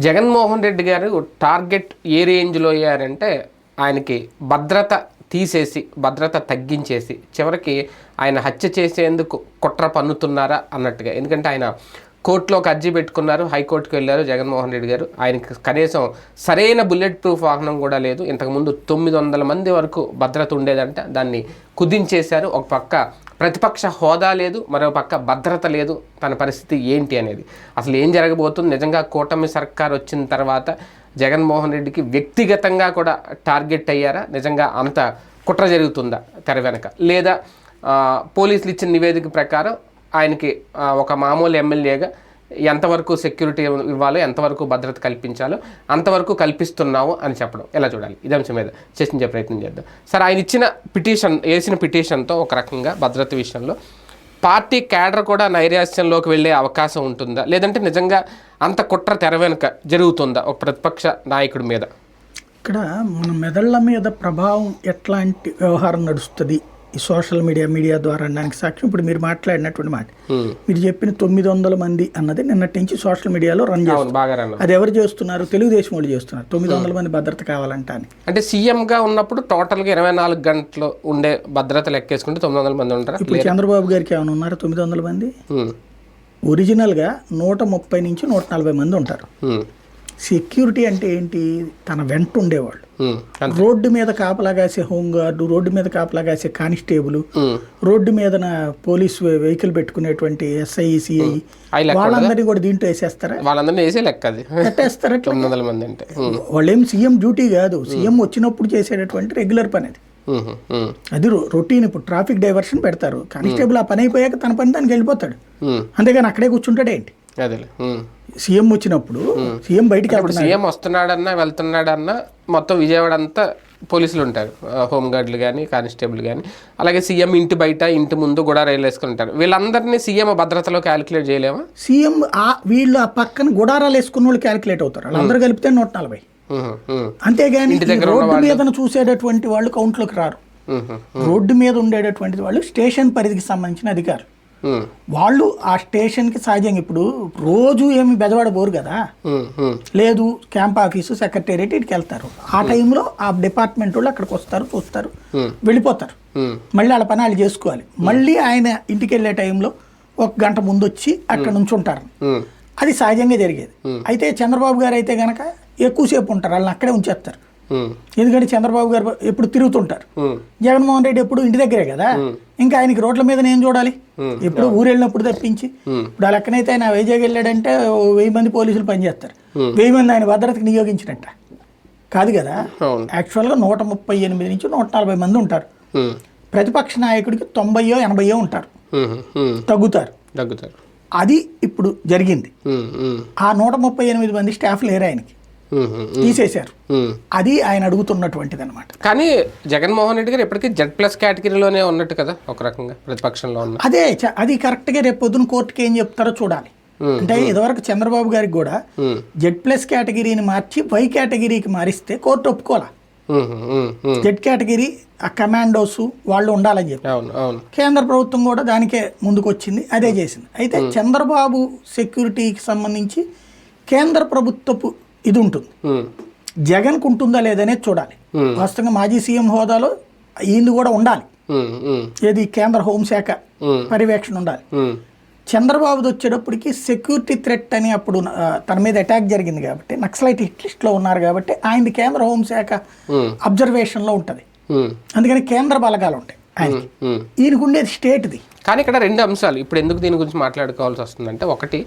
జగన్మోహన్ రెడ్డి గారు టార్గెట్ ఏ రేంజ్లో అయ్యారంటే ఆయనకి భద్రత తీసేసి భద్రత తగ్గించేసి చివరికి ఆయన హత్య చేసేందుకు కుట్ర పన్నుతున్నారా అన్నట్టుగా. ఎందుకంటే ఆయన కోర్టులో ఒక అర్జీ పెట్టుకున్నారు హైకోర్టుకు వెళ్ళారు జగన్మోహన్ రెడ్డి గారు. ఆయనకి కనీసం సరైన బుల్లెట్ ప్రూఫ్ వాహనం కూడా లేదు. ఇంతకుముందు తొమ్మిది వందల మంది వరకు భద్రత ఉండేదంట. దాన్ని కుదించేశారు. ఒక పక్క ప్రతిపక్ష హోదా లేదు మరో పక్క భద్రత లేదు తన పరిస్థితి ఏంటి అనేది. అసలు ఏం జరగబోతుంది? నిజంగా కూటమి సర్కార్ వచ్చిన తర్వాత జగన్మోహన్ రెడ్డికి వ్యక్తిగతంగా కూడా టార్గెట్ అయ్యారా? నిజంగా అంత కుట్ర జరుగుతుందా తెర వెనక? లేదా పోలీసులు ఇచ్చిన నివేదిక ప్రకారం ఆయనకి ఒక మామూలు ఎమ్మెల్యేగా ఎంతవరకు సెక్యూరిటీ ఇవ్వాలో ఎంతవరకు భద్రత కల్పించాలో అంతవరకు కల్పిస్తున్నాము అని చెప్పడం. ఎలా చూడాలి? ఇదే అంశం మీద చర్చించే ప్రయత్నం చేద్దాం. సార్ ఆయన ఇచ్చిన పిటిషన్ వేసిన పిటిషన్తో ఒక రకంగా భద్రత విషయంలో పార్టీ క్యాడర్ కూడా నైరాశ్యంలోకి వెళ్ళే అవకాశం ఉంటుందా? లేదంటే నిజంగా అంత కుట్ర తెర వెనుక జరుగుతుందా ఒక ప్రతిపక్ష నాయకుడి మీద? ఇక్కడ మన మెదళ్ళ మీద ప్రభావం ఎట్లాంటి వ్యవహారం నడుస్తుంది? ఈ సోషల్ మీడియా మీడియా ద్వారా అనడానికి సాక్ష్యం. ఇప్పుడు మీరు మాట్లాడినటువంటి మాట. మీరు చెప్పిన తొమ్మిది వందల మంది అన్నది నిన్నటి నుంచి సోషల్ మీడియాలో రన్ రన్. అది ఎవరు చేస్తున్నారు? తెలుగుదేశం వాళ్ళు చేస్తున్నారు. తొమ్మిది వందల మంది భద్రత కావాలంట అని అంటే సీఎంగా ఉన్నప్పుడు టోటల్గా ఇరవై నాలుగు గంటలు ఉండే భద్రత లెక్కేసుకుంటే తొమ్మిది వందల మంది ఉంటారా? ఇప్పుడు చంద్రబాబు గారికి ఏమైనా ఉన్నారు తొమ్మిది వందల మంది. ఒరిజినల్గా నూట ముప్పై నుంచి నూట నలభై మంది ఉంటారు. సెక్యూరిటీ అంటే ఏంటి? తన వెంట ఉండేవాళ్ళు. రోడ్డు మీద కాపలా కాసే హోంగార్డు రోడ్డు మీద కాపలా కాసే కానిస్టేబుల్. రోడ్డు మీద పోలీస్ వెహికల్ పెట్టుకునేటువంటి ఎస్ఐ సిఐ వాళ్ళందరినీ కూడా దీంట్లో వేసేస్తారా? వాళ్ళందరినీ వేసే లెక్క అది. కట్టేస్తారా మంది అంటే. వాళ్ళేం సీఎం డ్యూటీ కాదు. సీఎం వచ్చినప్పుడు చేసేటటువంటి రెగ్యులర్ పని అది. అది రొటీన్ ఇప్పుడు ట్రాఫిక్ డైవర్షన్ పెడతారు. కానిస్టేబుల్ ఆ పని అయిపోయాక తన పని దానికి వెళ్ళిపోతాడు. అంతేగాని అక్కడే కూర్చుంటాడు ఏంటి అదేలే హ్మ్. సీఎం వచ్చినప్పుడు సీఎం బయటికి సీఎం వస్తున్నాడన్నా వెళ్తున్నాడన్నా మొత్తం విజయవాడ అంతా పోలీసులు ఉంటారు. హోంగార్డులు కానీ కానిస్టేబుల్ కానీ అలాగే సీఎం ఇంటి బయట ఇంటి ముందు కూడా రైలు వేసుకుని ఉంటారు వీళ్ళందరినీ సీఎం భద్రతలో క్యాలిక్యులేట్ చేయలేమా? సీఎం ఆ వీళ్ళు ఆ పక్కన గుడారాలు వేసుకున్న వాళ్ళు క్యాలిక్యులేట్ అవుతారు. వాళ్ళందరూ కలిపితే నూట నలభై. అంతేగాని రోడ్డు మీద చూసేటటువంటి వాళ్ళు కౌంట్లోకి రారు. రోడ్డు మీద ఉండేటటువంటి వాళ్ళు స్టేషన్ పరిధికి సంబంధించిన అధికారులు. వాళ్ళు ఆ స్టేషన్కి సహజంగా ఇప్పుడు రోజు ఏమి బెదవాడ పోరు కదా. లేదు క్యాంప్ ఆఫీసు సెక్రటేరియట్ ఇటుకి వెళ్తారు. ఆ టైంలో ఆ డిపార్ట్మెంట్ వాళ్ళు అక్కడికి వస్తారు చూస్తారు. వెళ్ళిపోతారు. మళ్ళీ వాళ్ళ పని వాళ్ళు చేసుకోవాలి. మళ్ళీ ఆయన ఇంటికి వెళ్ళే టైంలో ఒక గంట ముందు వచ్చి అక్కడ నుంచి ఉంటారు. అది సహజంగా జరిగేది. అయితే చంద్రబాబు గారు అయితే గనక ఎక్కువసేపు ఉంటారు. వాళ్ళని అక్కడే ఉంచేస్తారు. ఎందుకంటే చంద్రబాబు గారు ఎప్పుడు తిరుగుతుంటారు. హ్మ్. జగన్మోహన్ రెడ్డి ఎప్పుడు ఇంటి దగ్గరే కదా? ఇంకా ఆయనకి రోడ్ల మీద నేను చూడాలి. ఎప్పుడు ఊరు వెళ్ళినప్పుడు తప్పించి. ఇప్పుడు ఆ లెక్కనైతే ఆయన వైజాగ్ వెళ్ళాడంటే వెయ్యి మంది పోలీసులు పనిచేస్తారు. వెయ్యి మంది ఆయన భద్రతకు నియోగించినట్ట. కాదు కదా? యాక్చువల్గా నూట ముప్పై ఎనిమిది నుంచి నూట నలభై మంది ఉంటారు. ప్రతిపక్ష నాయకుడికి తొంభైయో ఎనభైయో ఉంటారు. తగ్గుతారు. తగ్గుతారు. అది ఇప్పుడు జరిగింది. ఆ నూట ముప్పై ఎనిమిది మంది స్టాఫ్ లేరు ఆయనకి. తీసేశారు. అది ఆయన అడుగుతున్నటువంటిది అనమాట కానీ జగన్మోహన్ రెడ్డి గారు ఇప్పటికీ జెడ్ ప్లస్ కేటగిరీలోనే ఉన్నట్టు కదా ఒక రకంగా ప్రతిపక్షంలో ఉన్న. అదే అది కరెక్ట్గా రేపు పొద్దున కోర్టుకి ఏం చెప్తారో చూడాలి. అంటే ఇదివరకు చంద్రబాబు గారికి కూడా. జెడ్ ప్లస్ కేటగిరీని మార్చి వై కేటగిరీకి మారిస్తే కోర్టు ఒప్పుకోవాలా. హ్మ్. జెడ్ కేటగిరీ ఆ కమాండోస్ వాళ్ళు ఉండాలని చెప్పి. అవును అవును. కేంద్ర ప్రభుత్వం కూడా దానికే ముందుకు వచ్చింది అదే చేసింది. అయితే చంద్రబాబు సెక్యూరిటీకి సంబంధించి కేంద్ర ప్రభుత్వపు ఇది ఉంటుంది. జగన్కు ఉంటుందా లేదనేది చూడాలి. వాస్తవంగా మాజీ సీఎం హోదాలో ఈయన కూడా ఉండాలి. ఏది కేంద్ర హోంశాఖ. పర్యవేక్షణ ఉండాలి. చంద్రబాబుది వచ్చేటప్పటికి సెక్యూరిటీ థ్రెట్ అని అప్పుడు తన మీద అటాక్ జరిగింది కాబట్టి నక్సలైట్ హిట్ లిస్ట్లో ఉన్నారు కాబట్టి ఆయన కేంద్ర హోంశాఖ. అబ్జర్వేషన్లో ఉంటుంది. అందుకని కేంద్ర బలగాలు ఉంటాయి ఆయన హ్మ్. ఈయనకు ఉండేది స్టేట్ది కానీ ఇక్కడ రెండు అంశాలు. ఇప్పుడు ఎందుకు దీని గురించి మాట్లాడుకోవాల్సి వస్తుందంటే ఒకటి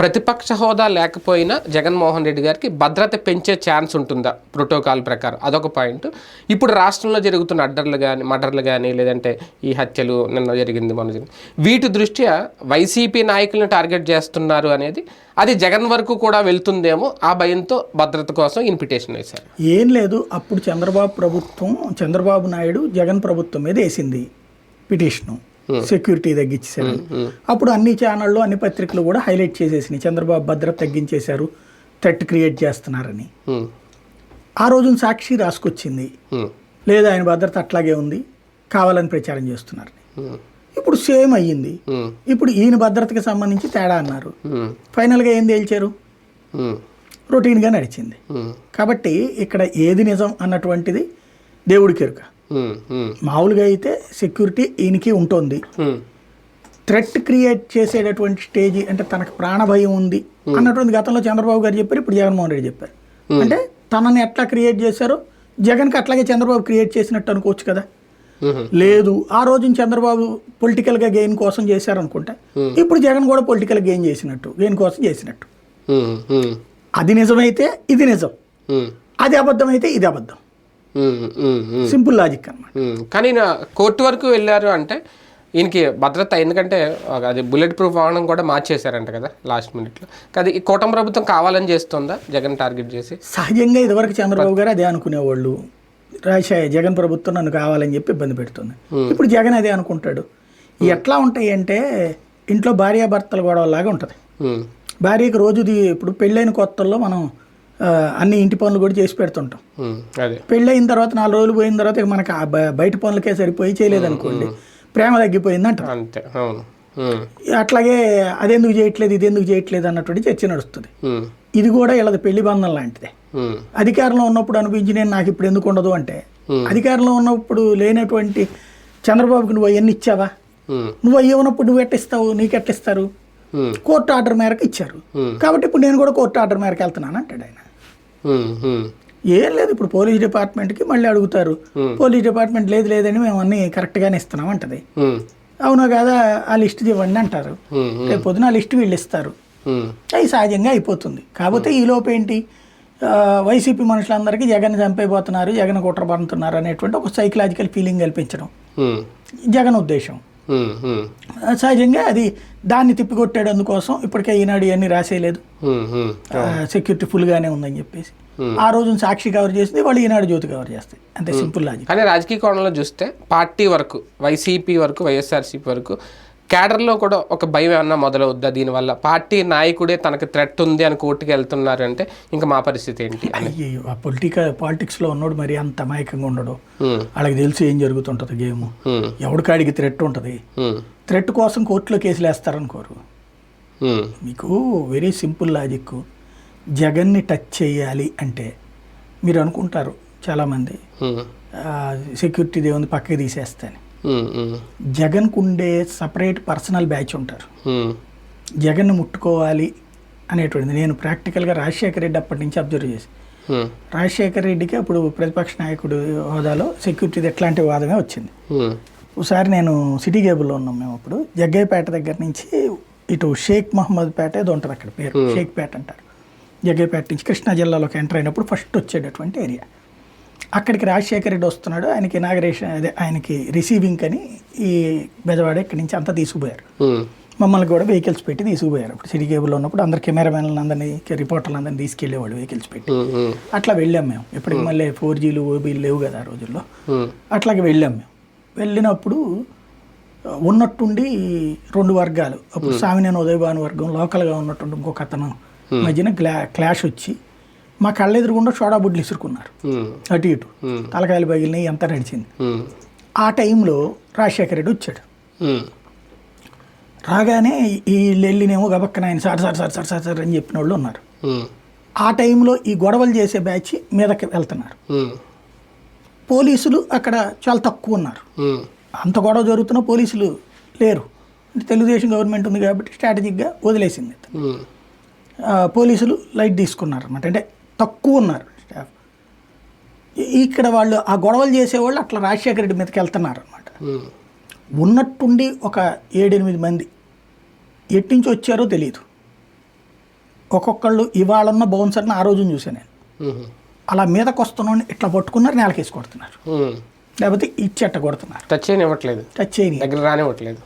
ప్రతిపక్ష హోదా లేకపోయినా జగన్మోహన్ రెడ్డి గారికి భద్రత పెంచే ఛాన్స్ ఉంటుందా? ప్రోటోకాల్ ప్రకారం. అదొక పాయింట్. ఇప్పుడు రాష్ట్రంలో జరుగుతున్న అడ్డర్లు కానీ మర్డర్లు కానీ లేదంటే ఈ హత్యలు నిన్న జరిగింది మొన్న జరిగింది వీటి దృష్ట్యా వైసీపీ నాయకులను టార్గెట్ చేస్తున్నారు అనేది అది జగన్ వరకు కూడా వెళ్తుందేమో ఆ భయంతో భద్రత కోసం ఇన్విటేషన్ వేశారు. ఏం లేదు. అప్పుడు చంద్రబాబు ప్రభుత్వం చంద్రబాబు నాయుడు జగన్ ప్రభుత్వం మీద వేసింది పిటిషను. సెక్యూరిటీ తగ్గించేశారు అప్పుడు అన్ని ఛానళ్ళు అన్ని పత్రికలు కూడా హైలైట్ చేసేసినాయి. చంద్రబాబు భద్రత తగ్గించేశారు థ్రెట్ క్రియేట్ చేస్తున్నారని. ఆ రోజున సాక్షి రాసుకొచ్చింది. లేదా ఆయన భద్రత అట్లాగే ఉంది కావాలని ప్రచారం చేస్తున్నారని హ్మ్. ఇప్పుడు సేమ్ అయ్యింది. ఇప్పుడు ఈయన భద్రతకి సంబంధించి తేడా అన్నారు. ఫైనల్గా ఏం తేల్చారు. రొటీన్గా నడిచింది. కాబట్టి ఇక్కడ ఏది నిజం అన్నటువంటిది దేవుడికి ఎరుక మామూలుగా అయితే సెక్యూరిటీ ఈయనకి ఉంటుంది. థ్రెట్ క్రియేట్ చేసేటటువంటి స్టేజ్ అంటే తనకు ప్రాణభయం ఉంది అన్నటువంటి గతంలో చంద్రబాబు గారు చెప్పారు ఇప్పుడు జగన్మోహన్ రెడ్డి చెప్పారు. అంటే తనని ఎట్లా క్రియేట్ చేశారో జగన్కి అట్లాగే చంద్రబాబు క్రియేట్ చేసినట్టు అనుకోవచ్చు కదా. లేదు ఆ రోజున చంద్రబాబు పొలిటికల్గా గెయిన్ కోసం చేశారనుకుంటే. ఇప్పుడు జగన్ కూడా పొలిటికల్ గెయిన్ చేసినట్టు గెయిన్ కోసం చేసినట్టు. అది నిజమైతే ఇది నిజం. అది అబద్ధం అయితే ఇది అబద్ధం. సింపుల్ లాజిక్ అన్నమాట. ఉమ్, కానీ కోర్టు వరకు వెళ్ళారు అంటే ఈయనకి భద్రత ఎందుకంటే అది బుల్లెట్ ప్రూఫ్ వాహనం కూడా మార్చేశారంట కదా లాస్ట్ మినిట్లో. కానీ ఈ కూటమి ప్రభుత్వం కావాలని చేస్తుందా? జగన్ టార్గెట్ చేసి? సహజంగా ఇదివరకు చంద్రబాబు గారు అదే అనుకునేవాళ్ళు. రాజశేఖర్ జగన్ ప్రభుత్వం నన్ను కావాలని చెప్పి ఇబ్బంది పెడుతుంది. ఇప్పుడు జగన్ అదే అనుకుంటాడు. ఎట్లా ఉంటాయి అంటే ఇంట్లో భార్యాభర్తల గొడవలాగా ఉంటుంది. భార్యకి రోజు ది- ఇప్పుడు పెళ్ళైన కొత్తల్లో మనం అన్ని ఇంటి పనులు కూడా చేసి పెడుతుంటాం. అదే. పెళ్ళయిన తర్వాత నాలుగు రోజులు పోయిన తర్వాత మనకి బయట పనులకే సరిపోయి చేయలేదనుకోండి ప్రేమ తగ్గిపోయింది అంటారు. అంతే అవును. ఉమ్, అట్లాగే అదెందుకు చేయట్లేదు ఇది ఎందుకు చేయట్లేదు అన్నటువంటి చర్చ నడుస్తుంది. ఇది కూడా వీళ్ళది పెళ్ళి బంధం లాంటిదే. అధికారంలో ఉన్నప్పుడు అనిపించి నేను నాకు ఇప్పుడు ఎందుకు ఉండదు అంటే. అధికారంలో ఉన్నప్పుడు లేనటువంటి చంద్రబాబుకి నువ్వు అవన్నీ ఇచ్చావా? నువ్వు అయ్యి ఉన్నప్పుడు నువ్వు ఎట్టిస్తావు నీకు ఎట్టిస్తారు? కోర్టు ఆర్డర్ మేరకు ఇచ్చారు. కాబట్టి ఇప్పుడు నేను కూడా కోర్టు ఆర్డర్ మేరకు వెళ్తున్నాను అంటాడు ఆయన. ఏం లేదు ఇప్పుడు పోలీస్ డిపార్ట్మెంట్కి మళ్ళీ అడుగుతారు. పోలీస్ డిపార్ట్మెంట్ లేదు లేదని మేము అన్నీ కరెక్ట్గానే ఇస్తున్నాం అంటది. అవునా కాదా ఆ లిస్ట్ ఇవ్వండి అంటారు. రేపు పొద్దున ఆ లిస్ట్ వీళ్ళు ఇస్తారు. అది సహజంగా అయిపోతుంది. కాకపోతే ఈ లోపు ఏంటి వైసీపీ మనుషులందరికీ జగన్ చంపైపోతున్నారు జగన్ కుట్రపడుతున్నారు అనేటువంటి ఒక సైకలాజికల్ ఫీలింగ్ కల్పించడం. జగన్ ఉద్దేశం. సహజంగా అది దాన్ని తిప్పికొట్టాడు అందుకోసం ఇప్పటికే ఈనాడు ఇవన్నీ రాసేయలేదు. సెక్యూరిటీ ఫుల్గానే ఉందని చెప్పేసి. ఆ రోజున సాక్షి కవర్ చేసింది వాళ్ళు ఈనాడు జ్యోతి కవర్ చేస్తాయి. అంతే సింపుల్ లాజిక్. కానీ రాజకీయ కోణంలో చూస్తే పార్టీ వరకు వైసీపీ వరకు వైఎస్ఆర్సీపీ వరకు క్యాడర్లో కూడా ఒక భయం ఏమన్నా మొదలవుద్దా? దీనివల్ల పార్టీ నాయకుడే తనకు థ్రెట్ ఉంది అని కోర్టుకి వెళ్తున్నారు అంటే ఇంకా మా పరిస్థితి ఏంటి? అయ్యో ఆ పొలిటికల్ పాలిటిక్స్లో ఉన్నోడు మరి అంత అమాయకంగా ఉండడు. వాళ్ళకి తెలిసి ఏం జరుగుతుంటుంది గేమ్. ఎవడికాడికి థ్రెట్ ఉంటుంది? థ్రెట్ కోసం కోర్టులో కేసులు వేస్తారనుకోరు. మీకు వెరీ సింపుల్ లాజిక్ జగన్ని టచ్ చేయాలి అంటే మీరు అనుకుంటారు చాలామంది. సెక్యూరిటీ దేవుని పక్కకి తీసేస్తాను జగన్కు ఉండే సపరేట్ పర్సనల్ బ్యాచ్ ఉంటారు. ఉమ్, జగన్ను ముట్టుకోవాలి అనేటువంటిది. నేను ప్రాక్టికల్గా రాజశేఖర రెడ్డి అప్పటి నుంచి అబ్జర్వ్ చేసి రాజశేఖర రెడ్డికి అప్పుడు ప్రతిపక్ష నాయకుడు హోదాలో సెక్యూరిటీది ఎట్లాంటి వాదమే వచ్చింది. ఒకసారి నేను సిటీ కేబుల్లో ఉన్నాం మేము అప్పుడు. జగ్గయ్యపేట దగ్గర నుంచి ఇటు షేక్ మహమ్మద్ పేట ఏదో ఉంటుంది అక్కడ పేరు. షేక్ పేట అంటారు. జగ్గయ్యపేట నుంచి కృష్ణా జిల్లాలోకి ఎంటర్ అయినప్పుడు ఫస్ట్ వచ్చేటటువంటి ఏరియా. అక్కడికి రాజశేఖర రెడ్డి వస్తున్నాడు. ఆయనకి ఇనాగరేషన్ అదే ఆయనకి రిసీవింగ్ అని ఈ బెజవాడ ఇక్కడి నుంచి అంతా తీసుకుపోయారు. మమ్మల్ని కూడా వెహికల్స్ పెట్టి తీసుకుపోయారు. అప్పుడు సిటీ కేబుల్లో ఉన్నప్పుడు అందరు కెమెరామెన్లను అందరినీ రిపోర్టర్లు అందరినీ తీసుకెళ్ళేవాడు వెహికల్స్ పెట్టి. అట్లా వెళ్ళాం మేము. ఎప్పటికి మళ్ళీ ఫోర్ జీలు ఓబీలు లేవు కదా ఆ రోజుల్లో. అట్లాగే వెళ్ళాం మేము. వెళ్ళినప్పుడు ఉన్నట్టుండి రెండు వర్గాలు. అప్పుడు సామినేని ఉదయభాను వర్గం లోకల్గా ఉన్నట్టుండి ఇంకొక అతను మధ్యన క్లా క్లాష్ వచ్చి మా కళ్ళ ఎదురుగుండా సోడా బుడ్లు ఇసురుకున్నారు. అటు ఇటు. తలకాయలు పగిలినాయి ఎంత నడిచింది. ఆ టైంలో రాజశేఖర రెడ్డి వచ్చాడు. రాగానే ఈ వెళ్ళినేమో గబక్కన ఆయన sir sir sir sir sir sir అని చెప్పిన వాళ్ళు ఉన్నారు ఆ టైంలో ఈ గొడవలు చేసే బ్యాచ్ మీదకి వెళ్తున్నారు. పోలీసులు అక్కడ చాలా తక్కువ ఉన్నారు. అంత గొడవ జరుగుతున్న పోలీసులు లేరు. అంటే తెలుగుదేశం గవర్నమెంట్ ఉంది కాబట్టి స్ట్రాటజిక్గా వదిలేసింది. పోలీసులు లైట్ తీసుకున్నారు అనమాట అంటే తక్కువ ఉన్నారు స్టాఫ్ ఇక్కడ వాళ్ళు ఆ గొడవలు చేసేవాళ్ళు అట్లా రాజశేఖర రెడ్డి మీదకి వెళ్తున్నారు అనమాట ఉమ్, ఉన్నట్టుండి ఒక ఏడెనిమిది మంది ఎట్టించి వచ్చారో తెలియదు ఒక్కొక్కళ్ళు ఇవాళన్న బౌన్సర్ని ఆ రోజున చూశాను నేను. ఉమ్, అలా మీదకి వస్తున్నాను ఇట్లా పట్టుకున్నారు నేలకేసి కొడుతున్నారు. ఉమ్. లేకపోతే ఇచ్చెట్ట కొడుతున్నారు. టచ్ చేయనివ్వట్లేదు. టచ్ చేయని దగ్గర రానివ్వట్లేదు.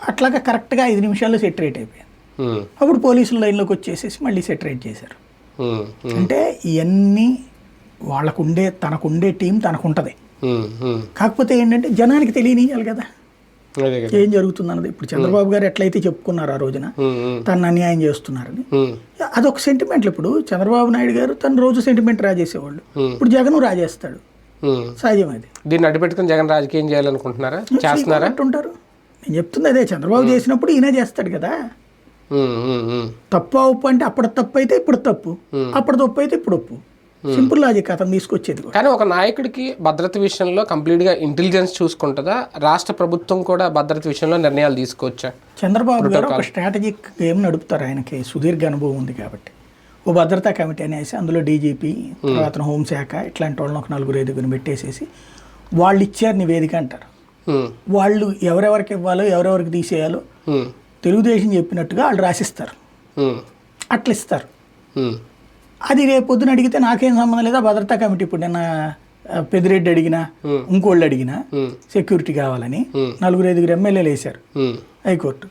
అట్లాగా కరెక్ట్గా ఐదు నిమిషాల్లో సెటరేట్ అయిపోయింది. అప్పుడు పోలీసులు లైన్లోకి వచ్చేసేసి మళ్ళీ సెటరేట్ చేశారు. అంటే ఇవన్నీ వాళ్ళకుండే తనకుండే టీం తనకుంటుంది. ఉమ్, ఉమ్. కాకపోతే ఏంటంటే జనానికి తెలియనియాలి కదా. ఏం జరుగుతుందన్నది? ఇప్పుడు చంద్రబాబు గారు ఎట్లయితే చెప్పుకున్నారు ఆ రోజున తను అన్యాయం చేస్తున్నారని. అదొక సెంటిమెంట్లు ఇప్పుడు. చంద్రబాబు నాయుడు గారు తను రోజు సెంటిమెంట్ రాజేసేవాళ్ళు. ఇప్పుడు జగన్ రాజేస్తాడు. సహజం అది. దీన్ని అడ్డుపెట్టుకుని జగన్ రాజకీయం చేయాలనుకుంటున్నారా? చేస్తున్నారా? ఉంటారు నేను చెప్తుంది అదే చంద్రబాబు చేసినప్పుడు ఈయన చేస్తాడు కదా. తప్పు ఒప్పు అంటే అప్పుడు తప్పు అయితే ఇప్పుడు తప్పు. అప్పుడు తప్పు అయితే ఇప్పుడు ఒప్పు. సింపుల్ లాజిక్ అతను తీసుకొచ్చేది కానీ ఒక నాయకుడికి భద్రత విషయంలో కంప్లీట్గా ఇంటెలిజెన్స్ చూసుకుంటుందా? రాష్ట్ర ప్రభుత్వం కూడా భద్రత విషయంలో నిర్ణయాలు తీసుకోవచ్చా? చంద్రబాబు గారు ఒక స్ట్రాటజిక్ గేమ్ నడుపుతారు ఆయనకి. సుదీర్ఘ అనుభవం ఉంది కాబట్టి. ఓ భద్రతా కమిటీ అనేసి అందులో డీజీపీ తర్వాత హోంశాఖ ఇట్లాంటి వాళ్ళని ఒక నలుగురు ఐదుగురిని పెట్టేసేసి వాళ్ళు ఇచ్చారు నివేదిక అంటారు. వాళ్ళు ఎవరెవరికి ఇవ్వాలో ఎవరెవరికి తీసేయాలో తెలుగుదేశం చెప్పినట్టుగా వాళ్ళు రాసిస్తారు. అట్లా ఇస్తారు అది రేపు పొద్దున అడిగితే నాకేం సంబంధం లేదా భద్రతా కమిటీ ఇప్పుడు నిన్న పెద్దిరెడ్డి అడిగినా ఇంకోళ్ళు అడిగినా సెక్యూరిటీ కావాలని నలుగురు ఐదుగురు ఎమ్మెల్యేలు వేశారు. హైకోర్టు.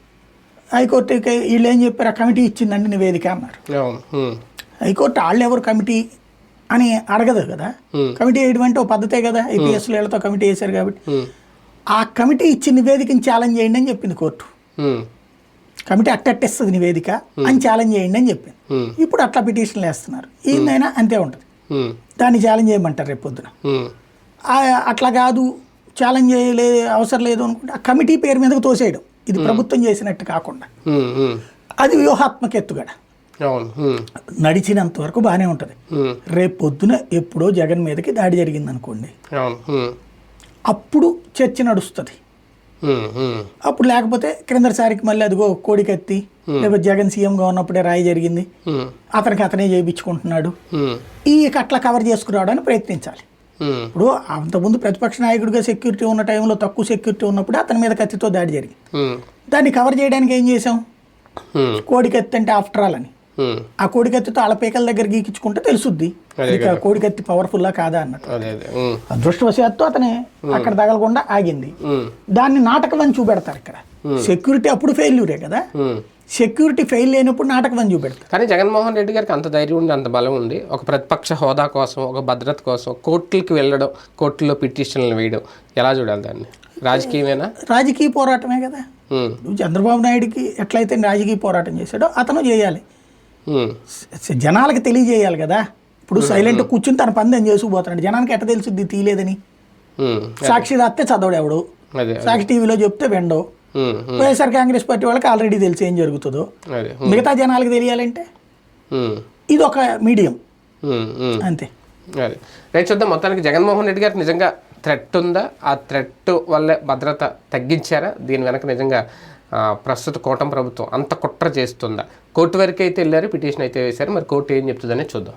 హైకోర్టుకి వీళ్ళు ఏం చెప్పారు? ఆ కమిటీ ఇచ్చిందండి నివేదిక అన్నారు. హైకోర్టు వాళ్ళు ఎవరు కమిటీ అని అడగదు కదా. కమిటీ వేయడం అంటే ఓ పద్ధతే కదా. ఐపీఎస్ వీళ్ళతో కమిటీ వేశారు కాబట్టి. ఆ కమిటీ ఇచ్చిన నివేదికని ఛాలెంజ్ చేయండి అని చెప్పింది కోర్టు. కమిటీ అట్టట్టేస్తుంది నివేదిక అని ఛాలెంజ్ చేయండి అని చెప్పింది Hmm. ఇప్పుడు అట్లా పిటిషన్లు వేస్తున్నారు. ఏందైనా అంతే ఉంటుంది. దాన్ని ఛాలెంజ్ చేయమంటారు రేపు పొద్దున. ఉమ్, ఆ, అట్లా కాదు ఛాలెంజ్ చేయలే అవసరం లేదు అనుకుంటే ఆ కమిటీ పేరు మీదకు తోసేయడం. ఇది ప్రభుత్వం చేసినట్టు కాకుండా. అది వ్యూహాత్మక ఎత్తుగడ. నడిచినంత వరకు బాగానే ఉంటుంది. రేపు పొద్దున ఎప్పుడో జగన్ మీదకి దాడి జరిగింది అనుకోండి అప్పుడు చర్చ నడుస్తుంది. అప్పుడు లేకపోతే క్రిందసారికి మళ్ళీ అదిగో కోడికత్తి లేకపోతే జగన్ సీఎంగా ఉన్నప్పుడే రాయి జరిగింది. అతనికి అతనే చేయించుకుంటున్నాడు. ఈ అట్లా కవర్ చేసుకురావడానికి ప్రయత్నించాలి. ఇప్పుడు అంతకుముందు ప్రతిపక్ష నాయకుడిగా సెక్యూరిటీ ఉన్న టైంలో తక్కువ సెక్యూరిటీ ఉన్నప్పుడు అతని మీద కత్తితో దాడి జరిగింది. దాన్ని కవర్ చేయడానికి ఏం చేసాం ఉమ్, కోడికత్తి అంటే ఆఫ్టర్ ఆల్ అని. ఆ కోడికత్తితో వాళ్ళ పీకల దగ్గర గీకించుకుంటే తెలుసుద్ది. కోడికత్తి పవర్ఫుల్లా కాదా అన్నట్టు. అదృష్టవశాత్తు అతని అక్కడ తగలకుండా ఆగింది. దాన్ని నాటకం చూపెడతారు ఇక్కడ. సెక్యూరిటీ అప్పుడు ఫెయిల్యూరే కదా. సెక్యూరిటీ ఫెయిల్ లేనప్పుడు నాటకం చూపెడతారు. కానీ జగన్మోహన్ రెడ్డి గారికి అంత ధైర్యం ఉంది అంత బలం ఉంది ఒక ప్రతిపక్ష హోదా కోసం ఒక భద్రత కోసం కోర్టులకి వెళ్ళడం కోర్టులో పిటిషన్లు వేయడం ఎలా చూడాలి దాన్ని? రాజకీయమేనా? రాజకీయ పోరాటమే కదా. చంద్రబాబు నాయుడుకి ఎట్లయితే రాజకీయ పోరాటం చేశాడో అతను చేయాలి. జనాలకి తెలియజేయాలి కదా. ఇప్పుడు సైలెంట్ కూర్చుని తన పని తను చేసుకుపోతున్నాడు. జనానికి ఎట్ట తెలుసుద్ది? తీయలేదని. సాక్షి రాస్తే చదవడు ఎవడు. సాక్షి టీవీలో చెప్తే వెండో ఉమ్, ఉమ్, వైఎస్ఆర్ కాంగ్రెస్ పార్టీ వాళ్ళకి ఆల్రెడీ తెలిసి ఏం జరుగుతుందో. మిగతా జనాలకి తెలియాలంటే? ఇది ఒక మీడియం. అంతే. రైట్ చూద్దాం. మొత్తానికి జగన్మోహన్ రెడ్డి గారికి నిజంగా థ్రెట్ ఉందా? ఆ థ్రెట్ వల్లే భద్రత తగ్గించారా? దీని వెనక నిజంగా ప్రస్తుత కూటమి ప్రభుత్వం అంత కుట్ర చేస్తుందా? కోర్టు వరకు అయితే వెళ్ళారు పిటిషన్ అయితే వేశారు. మరి కోర్టు ఏం చెప్తుందనే చూద్దాం.